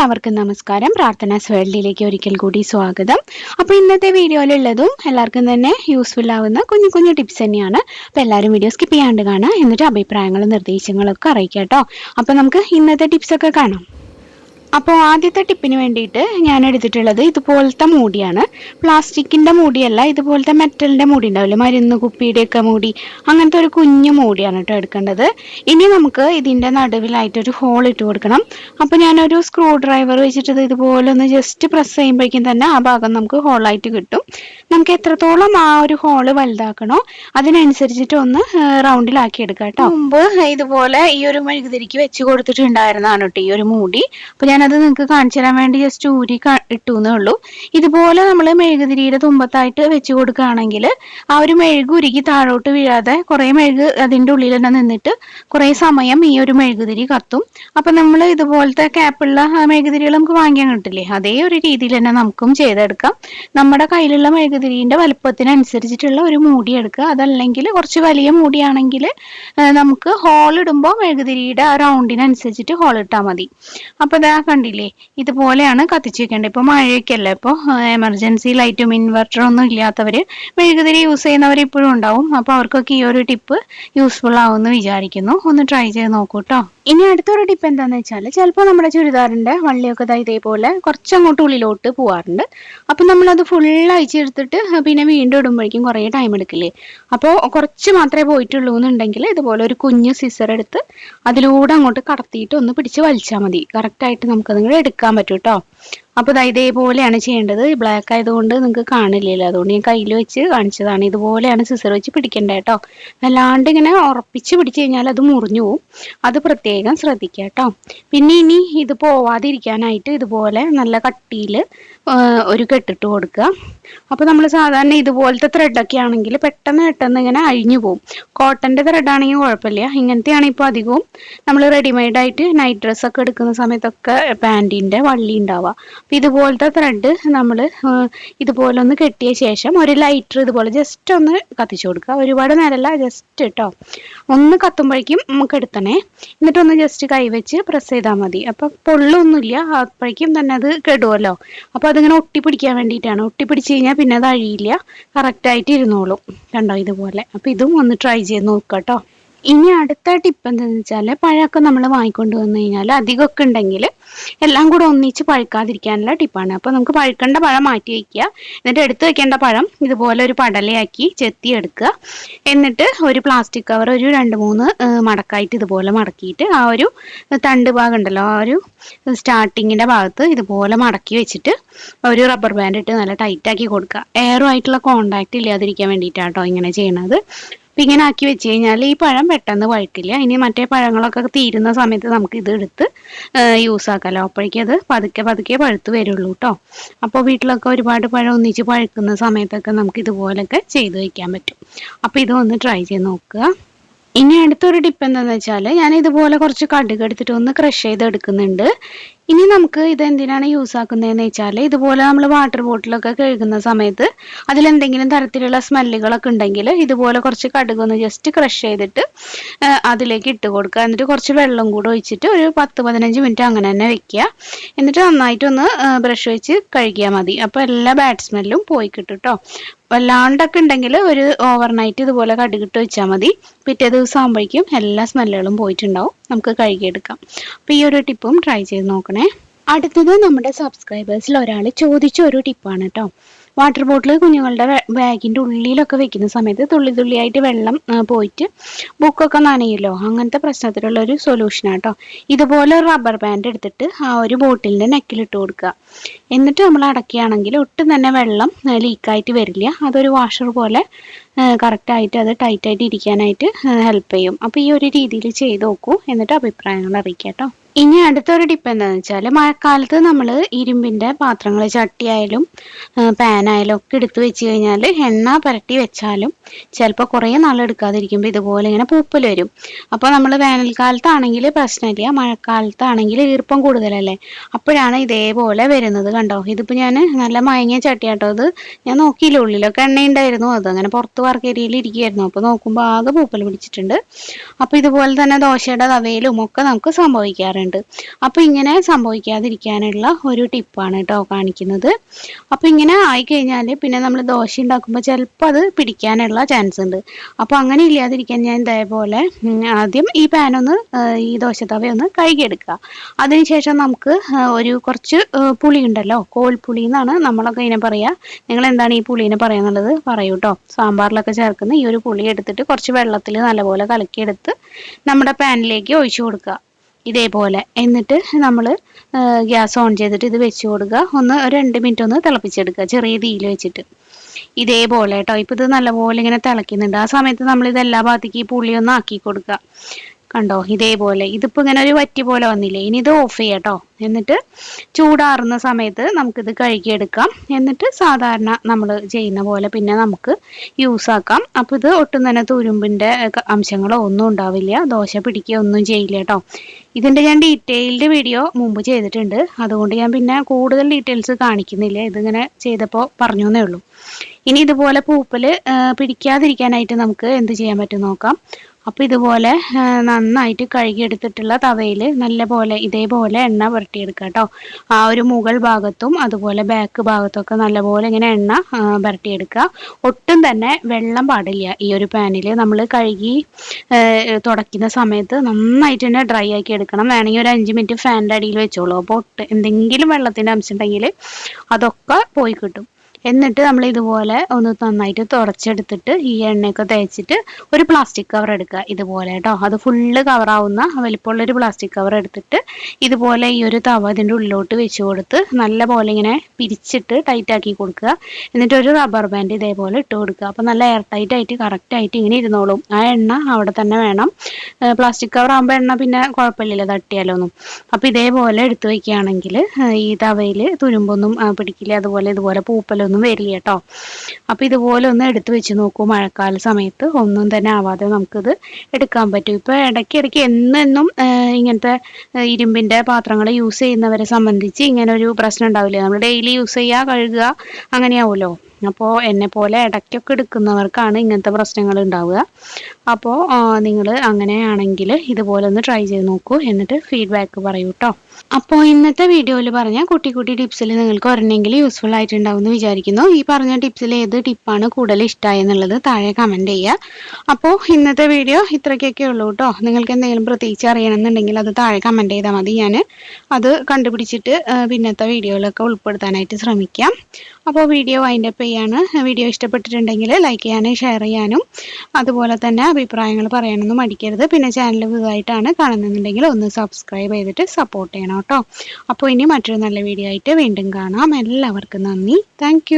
എല്ലാവർക്കും നമസ്കാരം. പ്രാർത്ഥനാസ് വേൾഡിലേക്ക് ഒരിക്കൽ കൂടി സ്വാഗതം. അപ്പോൾ ഇന്നത്തെ വീഡിയോയിലുള്ളതും എല്ലാവർക്കും തന്നെ യൂസ്ഫുൾ ആവുന്ന കുഞ്ഞു കുഞ്ഞു ടിപ്സ് തന്നെയാണ്. അപ്പോൾ എല്ലാവരും വീഡിയോ സ്കിപ്പ് ചെയ്യാണ്ട് കാണാം എന്നിട്ട് അഭിപ്രായങ്ങളും നിർദ്ദേശങ്ങളും ഒക്കെ അറിയിക്കാം കേട്ടോ. അപ്പോൾ നമുക്ക് ഇന്നത്തെ ടിപ്സ് ഒക്കെ കാണാം. അപ്പോൾ ആദ്യത്തെ ടിപ്പിന് വേണ്ടിയിട്ട് ഞാൻ എടുത്തിട്ടുള്ളത് ഇതുപോലത്തെ മൂടിയാണ്. പ്ലാസ്റ്റിക്കിന്റെ മൂടിയല്ല ഇതുപോലത്തെ മെറ്റലിന്റെ മൂടി ഉണ്ടാവില്ലേ? മരുന്ന് കുപ്പിയുടെയൊക്കെ മൂടി അങ്ങനത്തെ ഒരു കുഞ്ഞു മൂടിയാണ് കേട്ടോ എടുക്കേണ്ടത്. ഇനി നമുക്ക് ഇതിന്റെ നടുവിലായിട്ടൊരു ഹോൾ ഇട്ട് കൊടുക്കണം. അപ്പോൾ ഞാനൊരു സ്ക്രൂ ഡ്രൈവർ വെച്ചിട്ട് ഇത് ഇതുപോലെ ഒന്ന് ജസ്റ്റ് പ്രസ് ചെയ്യുമ്പോഴേക്കും തന്നെ ആ ഭാഗം നമുക്ക് ഹോളായിട്ട് കിട്ടും. നമുക്ക് എത്രത്തോളം ആ ഒരു ഹോൾ വലുതാക്കണോ അതിനനുസരിച്ചിട്ട് ഒന്ന് റൗണ്ടിലാക്കി എടുക്കാം കേട്ടോ. മുമ്പ് ഇതുപോലെ ഈ ഒരു മെഴുകുതിരിക്ക് വെച്ച് കൊടുത്തിട്ടുണ്ടായിരുന്നതാണ് കേട്ടോ ഈ ഒരു മൂടി. അപ്പോൾ ഞാനത് നിങ്ങൾക്ക് കാണിച്ചു തരാൻ വേണ്ടി ജസ്റ്റ് ഊരി ഇട്ടു എന്നേ ഉള്ളൂ. ഇതുപോലെ നമ്മൾ മെഴുകുതിരിയുടെ തുമ്പത്തായിട്ട് വെച്ച് കൊടുക്കുകയാണെങ്കിൽ ആ ഒരു മെഴുക് ഉരുകി താഴോട്ട് വീഴാതെ കുറേ മെഴുക് അതിന്റെ ഉള്ളിൽ തന്നെ നിന്നിട്ട് കുറേ സമയം ഈ ഒരു മെഴുകുതിരി കത്തും. അപ്പം നമ്മൾ ഇതുപോലത്തെ ക്യാപ്പുള്ള മെഴുകുതിരികൾ നമുക്ക് വാങ്ങിക്കാൻ കിട്ടില്ലേ? അതേ ഒരു രീതിയിൽ തന്നെ നമുക്കും ചെയ്തെടുക്കാം. നമ്മുടെ കയ്യിലുള്ള മെഴുകുതിരിന്റെ വലുപ്പത്തിനനുസരിച്ചിട്ടുള്ള ഒരു മൂടി എടുക്കുക. അതല്ലെങ്കിൽ കുറച്ച് വലിയ മൂടിയാണെങ്കിൽ നമുക്ക് ഹോൾ ഇടുമ്പോൾ മെഴുകുതിരിയുടെ ആ റൗണ്ടിനനുസരിച്ചിട്ട് ഹോൾ ഇട്ടാൽ മതി. അപ്പോൾ ഇതാ കണ്ടില്ലേ? ഇതുപോലെയാണ് കത്തിച്ച് വെക്കേണ്ടത് ഇപ്പോൾ മഴയൊക്കെ അല്ലേ ഇപ്പോൾ എമർജൻസി ലൈറ്റും ഇൻവെർട്ടറും ഒന്നും ഇല്ലാത്തവര് മെഴുകുതിരി യൂസ് ചെയ്യുന്നവർ ഇപ്പോഴും ഉണ്ടാവും. അപ്പോൾ അവർക്കൊക്കെ ഈ ഒരു ടിപ്പ് യൂസ്ഫുൾ ആവുമെന്ന് വിചാരിക്കുന്നു. ഒന്ന് ട്രൈ ചെയ്ത് നോക്കൂ കേട്ടോ ഇനി അടുത്തൊരു ടിപ്പ് എന്താണെന്ന് വെച്ചാൽ ചിലപ്പോൾ നമ്മുടെ ചുരിദാറിന്റെ വള്ളിയൊക്കെ ഇതാ ഇതേപോലെ കുറച്ചങ്ങോട്ട് ഉള്ളിലോട്ട് പോവാറുണ്ട്. അപ്പം നമ്മളത് ഫുൾ അയച്ചെടുത്തിട്ട് പിന്നെ വീണ്ടും ഇടുമ്പോഴേക്കും കുറേ ടൈം എടുക്കില്ലേ? അപ്പോൾ കുറച്ച് മാത്രമേ പോയിട്ടുള്ളൂ എന്നുണ്ടെങ്കിൽ ഇതുപോലെ ഒരു കുഞ്ഞു സിസർ എടുത്ത് അതിലൂടെ അങ്ങോട്ട് കടത്തിയിട്ട് ഒന്ന് പിടിച്ച് വലിച്ചാൽ മതി. കറക്റ്റായിട്ട് നമുക്കത് എടുക്കാൻ പറ്റും കേട്ടോ അപ്പോൾ ഇതാ ഇതേപോലെയാണ് ചെയ്യേണ്ടത്. ബ്ലാക്ക് ആയതുകൊണ്ട് നിങ്ങൾക്ക് കാണില്ലല്ലോ. അതുകൊണ്ട് ഞാൻ കയ്യിൽ വെച്ച് കാണിച്ചതാണ്. ഇതുപോലെയാണ് സിസർ വെച്ച് പിടിക്കേണ്ടത് കേട്ടോ അല്ലാണ്ട് ഇങ്ങനെ ഉറപ്പിച്ച് പിടിച്ചു കഴിഞ്ഞാൽ അത് മുറിഞ്ഞു പോവും. അത് പ്രത്യേകം ശ്രദ്ധിക്കുക കേട്ടോ പിന്നെ ഇനി ഇത് പോവാതിരിക്കാനായിട്ട് ഇതുപോലെ നല്ല കട്ടിയിൽ ഒരു കെട്ടിട്ട് കൊടുക്കുക. അപ്പോൾ നമ്മൾ സാധാരണ ഇതുപോലത്തെ ത്രെഡൊക്കെ ആണെങ്കിൽ പെട്ടെന്ന് പെട്ടെന്ന് ഇങ്ങനെ അഴിഞ്ഞു പോകും കോട്ടന്റെ ത്രെഡാണെങ്കിൽ കുഴപ്പമില്ല. ഇങ്ങനത്തെയാണ് ഇപ്പോൾ അധികവും നമ്മൾ റെഡിമെയ്ഡായിട്ട് നൈറ്റ് ഡ്രസ്സൊക്കെ എടുക്കുന്ന സമയത്തൊക്കെ പാന്റിന്റെ വള്ളി ഉണ്ടാവുക. അപ്പം ഇതുപോലത്തെ ത്രെഡ് നമ്മൾ ഇതുപോലെ ഒന്ന് കെട്ടിയ ശേഷം ഒരു ലൈറ്റർ ഇതുപോലെ ജസ്റ്റ് ഒന്ന് കത്തിച്ചു കൊടുക്കുക. ഒരുപാട് നേരമല്ല ജസ്റ്റ് കേട്ടോ ഒന്ന് കത്തുമ്പോഴേക്കും നമുക്ക് എടുത്തണേ. എന്നിട്ടൊന്ന് ജസ്റ്റ് കൈവച്ച് പ്രസ് ചെയ്താൽ മതി. അപ്പം പൊള്ളൊന്നുമില്ല അപ്പോഴേക്കും തന്നെ അത് കെടുമല്ലോ അപ്പോൾ അതിങ്ങനെ ഒട്ടിപ്പിടിക്കാൻ വേണ്ടിയിട്ടാണ്. ഒട്ടിപ്പിടിച്ച് കഴിഞ്ഞാൽ പിന്നെ അത് അഴിയില്ല. കറക്റ്റായിട്ട് ഇരുന്നോളും. കണ്ടോ ഇതുപോലെ. അപ്പോൾ ഇതും ഒന്ന് ട്രൈ ചെയ്ത് നോക്കാം കേട്ടോ. ഇനി അടുത്ത ടിപ്പ് എന്താണെന്ന് വെച്ചാൽ പഴമൊക്കെ നമ്മൾ വാങ്ങിക്കൊണ്ട് വന്നു കഴിഞ്ഞാൽ അധികമൊക്കെ ഉണ്ടെങ്കിൽ എല്ലാം കൂടെ ഒന്നിച്ച് പഴുക്കാതിരിക്കാനുള്ള ടിപ്പാണ് അപ്പോൾ നമുക്ക് പഴുക്കേണ്ട പഴം മാറ്റി വയ്ക്കുക. എന്നിട്ട് എടുത്തു വെക്കേണ്ട പഴം ഇതുപോലെ ഒരു പടലയാക്കി ചെത്തി എടുക്കുക. എന്നിട്ട് ഒരു പ്ലാസ്റ്റിക് കവർ ഒരു രണ്ട് മൂന്ന് മടക്കായിട്ട് ഇതുപോലെ മടക്കിയിട്ട് ആ ഒരു തണ്ട് ഭാഗം ഉണ്ടല്ലോ ആ ഒരു സ്റ്റാർട്ടിങ്ങിന്റെ ഭാഗത്ത് ഇതുപോലെ മടക്കി വെച്ചിട്ട് ഒരു റബ്ബർ ബാൻഡ് ഇട്ട് നല്ല ടൈറ്റാക്കി കൊടുക്കുക. എയറുമായിട്ടുള്ള കോണ്ടാക്റ്റ് ഇല്ലാതിരിക്കാൻ വേണ്ടിയിട്ടാണ് കേട്ടോ ഇങ്ങനെ ചെയ്യണത്. ഇങ്ങനെ ആക്കി വെച്ച് കഴിഞ്ഞാൽ ഈ പഴം പെട്ടെന്ന് പഴുക്കില്ല ഇനി മറ്റേ പഴങ്ങളൊക്കെ തീരുന്ന സമയത്ത് നമുക്ക് ഇത് എടുത്ത് യൂസ് ആക്കാമല്ലോ അപ്പോഴേക്കും അത് പതുക്കെ പതുക്കെ പഴുത്ത് വരുള്ളൂ കേട്ടോ അപ്പോൾ വീട്ടിലൊക്കെ ഒരുപാട് പഴം ഒന്നിച്ച് പഴുക്കുന്ന സമയത്തൊക്കെ നമുക്ക് ഇതുപോലൊക്കെ ചെയ്ത് വയ്ക്കാൻ പറ്റും. അപ്പോൾ ഇതൊന്ന് ട്രൈ ചെയ്ത് നോക്കുക. ഇനി അടുത്തൊരു ടിപ്പ് എന്താണെന്ന് വെച്ചാൽ ഞാൻ ഇതുപോലെ കുറച്ച് കടുക് എടുത്തിട്ട് ഒന്ന് ക്രഷ് ചെയ്ത് എടുക്കുന്നുണ്ട് ഇനി നമുക്ക് ഇത് എന്തിനാണ് യൂസ് ആക്കുന്നതെന്ന് വെച്ചാൽ ഇതുപോലെ നമ്മൾ വാട്ടർ ബോട്ടിലൊക്കെ കഴുകുന്ന സമയത്ത് അതിലെന്തെങ്കിലും തരത്തിലുള്ള സ്മെല്ലുകളൊക്കെ ഉണ്ടെങ്കിൽ ഇതുപോലെ കുറച്ച് കടുക് ഒന്ന് ജസ്റ്റ് ക്രഷ് ചെയ്തിട്ട് അതിലേക്ക് ഇട്ട് കൊടുക്കുക. എന്നിട്ട് കുറച്ച് വെള്ളം കൂടെ ഒഴിച്ചിട്ട് ഒരു പത്ത് പതിനഞ്ച് മിനിറ്റ് അങ്ങനെ തന്നെ വെക്കുക. എന്നിട്ട് നന്നായിട്ടൊന്ന് ബ്രഷ് വെച്ച് കഴുകിയാൽ മതി. അപ്പോൾ എല്ലാ ബാഡ് സ്മെല്ലും പോയി കിട്ടും കേട്ടോ വല്ലാണ്ടൊക്കെ ഉണ്ടെങ്കിൽ ഒരു ഓവർനൈറ്റ് ഇതുപോലെ കടുകിട്ട് വെച്ചാൽ മതി. പിറ്റേ ദിവസം ആകുമ്പോഴേക്കും എല്ലാ സ്മെല്ലുകളും പോയിട്ടുണ്ടാവും. നമുക്ക് കഴുകിയെടുക്കാം. അപ്പോൾ ഈ ഒരു ടിപ്പും ട്രൈ ചെയ്ത് നോക്കണേ. അടുത്തത് നമ്മുടെ സബ്സ്ക്രൈബേഴ്സിൽ ഒരാൾ ചോദിച്ച ഒരു ടിപ്പാണ് കേട്ടോ വാട്ടർ ബോട്ടിൽ കുഞ്ഞുങ്ങളുടെ ബാഗിന്റെ ഉള്ളിലൊക്കെ വെക്കുന്ന സമയത്ത് തുള്ളി തുള്ളിയായിട്ട് വെള്ളം പോയിട്ട് ബുക്കൊക്കെ നനയില്ലോ അങ്ങനത്തെ പ്രശ്നത്തിലുള്ള ഒരു സൊല്യൂഷനാണ് കേട്ടോ ഇതുപോലെ ഒരു റബ്ബർ ബാൻഡ് എടുത്തിട്ട് ആ ഒരു ബോട്ടിലിന്റെ നെക്കിലിട്ട് കൊടുക്കുക. എന്നിട്ട് നമ്മൾ അടക്കുകയാണെങ്കിൽ ഒട്ടും തന്നെ വെള്ളം ലീക്കായിട്ട് വരില്ല. അതൊരു വാഷർ പോലെ കറക്റ്റായിട്ട് അത് ടൈറ്റായിട്ട് ഇരിക്കാനായിട്ട് ഹെൽപ്പ് ചെയ്യും. അപ്പോൾ ഈ ഒരു രീതിയിൽ ചെയ്ത് നോക്കൂ. എന്നിട്ട് അഭിപ്രായങ്ങൾ അറിയിക്കാം കേട്ടോ ഇനി അടുത്തൊരു ടിപ്പ് എന്താണെന്ന് വെച്ചാൽ മഴക്കാലത്ത് നമ്മൾ ഇരുമ്പിന്റെ പാത്രങ്ങൾ ചട്ടിയായാലും പാനായാലും ഒക്കെ എടുത്ത് വെച്ച് കഴിഞ്ഞാൽ എണ്ണ പുരട്ടി വെച്ചാലും ചിലപ്പോൾ കുറേ നാളെടുക്കാതിരിക്കുമ്പോൾ ഇതുപോലെ ഇങ്ങനെ പൂപ്പൽ വരും. അപ്പോൾ നമ്മൾ വേനൽക്കാലത്താണെങ്കിൽ പ്രശ്നമില്ല മഴക്കാലത്താണെങ്കിൽ ഈർപ്പം കൂടുതലല്ലേ? അപ്പോഴാണ് ഇതേപോലെ വരുന്നത് കണ്ടോ? ഇതിപ്പോൾ ഞാൻ നല്ല മയങ്ങിയ ചട്ടിയാട്ടോ അത് ഞാൻ നോക്കിയില്ല ഉള്ളിലൊക്കെ എണ്ണയുണ്ടായിരുന്നു. അത് അങ്ങനെ പുറത്ത് വർക്കേരിയയിൽ ഇരിക്കുകയായിരുന്നു. അപ്പോൾ നോക്കുമ്പോൾ ആകെ പൂപ്പൽ പിടിച്ചിട്ടുണ്ട്. അപ്പോൾ ഇതുപോലെ തന്നെ ദോശയുടെ തവയിലും ഒക്കെ നമുക്ക് സംഭവിക്കാറുണ്ട്. വരാറുണ്ട് അപ്പോൾ ഇങ്ങനെ സംഭവിക്കാതിരിക്കാനുള്ള ഒരു ടിപ്പാണ് കേട്ടോ കാണിക്കുന്നത്. അപ്പോൾ ഇങ്ങനെ ആയി ആയിക്കഴിഞ്ഞാൽ പിന്നെ നമ്മൾ ദോശ ഉണ്ടാക്കുമ്പോൾ ചിലപ്പോൾ അത് പിടിക്കാനുള്ള ചാൻസ് ഉണ്ട് അപ്പോൾ അങ്ങനെ ഇല്ലാതിരിക്കാൻ ഞാൻ ഇതേപോലെ ആദ്യം ഈ ആ, ഈ ദോശത്തവയൊന്ന് കഴുകിയെടുക്കുക അതിനുശേഷം നമുക്ക് ഒരു കുറച്ച് പുളി ഉണ്ടല്ലോ കോൽപ്പുളി എന്നാണ് നമ്മളൊക്കെ ഇതിനെ പറയുക നിങ്ങൾ എന്താണ് ഈ പുളിനെ പറയാന്നുള്ളത് പറയൂ കേട്ടോ സാമ്പാറിലൊക്കെ ചേർക്കുന്ന ഈ ഒരു പുളി എടുത്തിട്ട് കുറച്ച് വെള്ളത്തിൽ നല്ലപോലെ കലക്കിയെടുത്ത് നമ്മുടെ പാനിലേക്ക് ഒഴിച്ചു കൊടുക്കുക ഇതേപോലെ. എന്നിട്ട് നമ്മൾ ഗ്യാസ് ഓൺ ചെയ്തിട്ട് ഇത് വെച്ച് കൊടുക്കുക. ഒന്ന് രണ്ട് മിനിറ്റ് ഒന്ന് തിളപ്പിച്ചെടുക്കുക. ചെറിയ തീയിൽ വെച്ചിട്ട്. ഇതേപോലെ കേട്ടോ ഇപ്പം ഇത് നല്ലപോലെ ഇങ്ങനെ തിളയ്ക്കുന്നുണ്ട്. ആ സമയത്ത് നമ്മൾ ഇത് എല്ലാ ഭാഗത്തേക്ക് ഈ പുളി ഒന്ന് ആക്കി കൊടുക്കുക. കണ്ടോ? ഇതേപോലെ. ഇതിപ്പോൾ ഇങ്ങനെ ഒരു വറ്റി പോലെ വന്നില്ലേ? ഇനി ഇത് ഓഫ് ചെയ്യാം കേട്ടോ എന്നിട്ട് ചൂടാറുന്ന സമയത്ത് നമുക്കിത് കഴുകിയെടുക്കാം. എന്നിട്ട് സാധാരണ നമ്മൾ ചെയ്യുന്ന പോലെ പിന്നെ നമുക്ക് യൂസ് ആക്കാം. അപ്പോൾ ഇത് ഒട്ടും തന്നെ തുരുമ്പിന്റെ അംശങ്ങളോ ഒന്നും ഉണ്ടാവില്ല. ദോശ പിടിക്കുക ഒന്നും ചെയ്യില്ല കേട്ടോ. ഇതിന്റെ ഞാൻ ഡീറ്റെയിൽഡ് വീഡിയോ മുമ്പ് ചെയ്തിട്ടുണ്ട്. അതുകൊണ്ട് ഞാൻ പിന്നെ കൂടുതൽ ഡീറ്റെയിൽസ് കാണിക്കുന്നില്ല. ഇതിങ്ങനെ ചെയ്തപ്പോൾ പറഞ്ഞു എന്നേ ഉള്ളൂ. ഇനി ഇതുപോലെ പൂപ്പൽ പിടിക്കാതിരിക്കാനായിട്ട് നമുക്ക് എന്ത് ചെയ്യാൻ പറ്റും നോക്കാം. അപ്പോൾ ഇതുപോലെ നന്നായിട്ട് കഴുകിയെടുത്തിട്ടുള്ള തവയിൽ നല്ല പോലെ ഇതേപോലെ എണ്ണ പുരട്ടിയെടുക്കുക കേട്ടോ. ആ ഒരു മുകൾ ഭാഗത്തും അതുപോലെ ബാക്ക് ഭാഗത്തൊക്കെ നല്ലപോലെ ഇങ്ങനെ എണ്ണ പുരട്ടിയെടുക്കുക. ഒട്ടും തന്നെ വെള്ളം പാടില്ല ഈ ഒരു പാനിൽ നമ്മൾ കഴുകി തുടയ്ക്കുന്ന സമയത്ത് നന്നായിട്ട് തന്നെ ഡ്രൈ ആക്കി എടുക്കണം. വേണമെങ്കിൽ ഒരു അഞ്ച് മിനിറ്റ് ഫാനിന്റെ അടിയിൽ വെച്ചോളൂ. അപ്പോൾ ഒട്ട് എന്തെങ്കിലും വെള്ളത്തിന്റെ അംശം ഉണ്ടെങ്കിൽ അതൊക്കെ പോയി കിട്ടും. എന്നിട്ട് നമ്മൾ ഇതുപോലെ ഒന്ന് നന്നായിട്ട് തുടച്ചെടുത്തിട്ട് ഈ എണ്ണയൊക്കെ തേച്ചിട്ട് ഒരു പ്ലാസ്റ്റിക് കവർ എടുക്കുക ഇതുപോലെ കേട്ടോ. അത് ഫുള്ള് കവറാവുന്ന വലിപ്പമുള്ള ഒരു പ്ലാസ്റ്റിക് കവർ എടുത്തിട്ട് ഇതുപോലെ ഈ ഒരു തവ ഇതിന്റെ ഉള്ളിലോട്ട് വെച്ച് കൊടുത്ത് നല്ല പോലെ ഇങ്ങനെ പിരിച്ചിട്ട് ടൈറ്റ് ആക്കി കൊടുക്കുക. എന്നിട്ട് ഒരു റബ്ബർ ബാൻഡ് ഇതേപോലെ ഇട്ട് കൊടുക്കുക. അപ്പോൾ നല്ല എയർ ടൈറ്റ് ആയിട്ട് കറക്റ്റ് ആയിട്ട് ഇങ്ങനെ ഇരുന്നോളും. ആ എണ്ണ അവിടെ തന്നെ വേണം. പ്ലാസ്റ്റിക് കവർ ആകുമ്പോൾ എണ്ണ പിന്നെ കുഴപ്പമില്ലല്ലോ തട്ടിയാലൊന്നും. അപ്പോൾ ഇതേപോലെ എടുത്തു വയ്ക്കുകയാണെങ്കിൽ ഈ തവയിൽ തുരുമ്പൊന്നും പിടിക്കില്ല. അതുപോലെ ഇതുപോലെ പൂപ്പലൊന്നും വരില്ല കേട്ടോ അപ്പോൾ ഇതുപോലെ ഒന്ന് എടുത്തു വെച്ച് നോക്കൂ മഴക്കാല സമയത്ത്. ഒന്നും തന്നെ ആവാതെ നമുക്കിത് എടുക്കാൻ പറ്റും. ഇപ്പോൾ ഇടയ്ക്ക് ഇടയ്ക്ക് എന്നെന്നും ഇങ്ങനത്തെ ഇരുമ്പിന്റെ പാത്രങ്ങൾ യൂസ് ചെയ്യുന്നവരെ സംബന്ധിച്ച് ഇങ്ങനെ ഒരു പ്രശ്നം ഉണ്ടാവില്ല? നമ്മൾ ഡെയിലി യൂസ് ചെയ്യുക കഴുകുക അങ്ങനെയാവുമല്ലോ അപ്പോൾ എന്നെ പോലെ ഇടയ്ക്കൊക്കെ എടുക്കുന്നവർക്കാണ് ഇങ്ങനത്തെ പ്രശ്നങ്ങൾ ഉണ്ടാവുക. അപ്പോൾ നിങ്ങൾ അങ്ങനെയാണെങ്കിൽ ഇതുപോലെ ഒന്ന് ട്രൈ ചെയ്ത് നോക്കൂ. എന്നിട്ട് ഫീഡ്ബാക്ക് പറയൂ കേട്ടോ അപ്പോൾ ഇന്നത്തെ വീഡിയോയിൽ പറഞ്ഞ കുട്ടി കുട്ടി ടിപ്സിൽ നിങ്ങൾക്ക് ഒരെണ്ണെങ്കിലും യൂസ്ഫുൾ ആയിട്ടുണ്ടാവും എന്ന് വിചാരിക്കുന്നു. ഈ പറഞ്ഞ ടിപ്സിൽ ഏത് ടിപ്പാണ് കൂടുതൽ ഇഷ്ടമായി എന്നുള്ളത് താഴെ കമന്റ് ചെയ്യുക. അപ്പോൾ ഇന്നത്തെ വീഡിയോ ഇത്രയ്ക്കൊക്കെ ഉള്ളൂ കേട്ടോ നിങ്ങൾക്ക് എന്തെങ്കിലും പ്രത്യേകിച്ച് അറിയണമെന്നുണ്ടെങ്കിൽ അത് താഴെ കമന്റ് ചെയ്താൽ മതി. ഞാൻ അത് കണ്ടുപിടിച്ചിട്ട് പിന്നത്തെ വീഡിയോയിലൊക്കെ ഉൾപ്പെടുത്താനായിട്ട് ശ്രമിക്കാം. അപ്പോൾ വീഡിയോ വൈൻഡപ്പ് ചെയ്യാണ് വീഡിയോ ഇഷ്ടപ്പെട്ടിട്ടുണ്ടെങ്കിൽ ലൈക്ക് ചെയ്യാനും ഷെയർ ചെയ്യാനും അതുപോലെ തന്നെ അഭിപ്രായങ്ങൾ പറയാനൊന്നും മടിക്കരുത്. പിന്നെ ചാനൽ പുതുതായിട്ടാണ് കാണുന്നുണ്ടെങ്കിൽ ഒന്ന് സബ്സ്ക്രൈബ് ചെയ്തിട്ട് സപ്പോർട്ട് ചെയ്യണം കേട്ടോ. അപ്പോൾ ഇനി മറ്റൊരു നല്ല വീഡിയോ ആയിട്ട് വീണ്ടും കാണാം. എല്ലാവർക്കും നന്ദി. താങ്ക്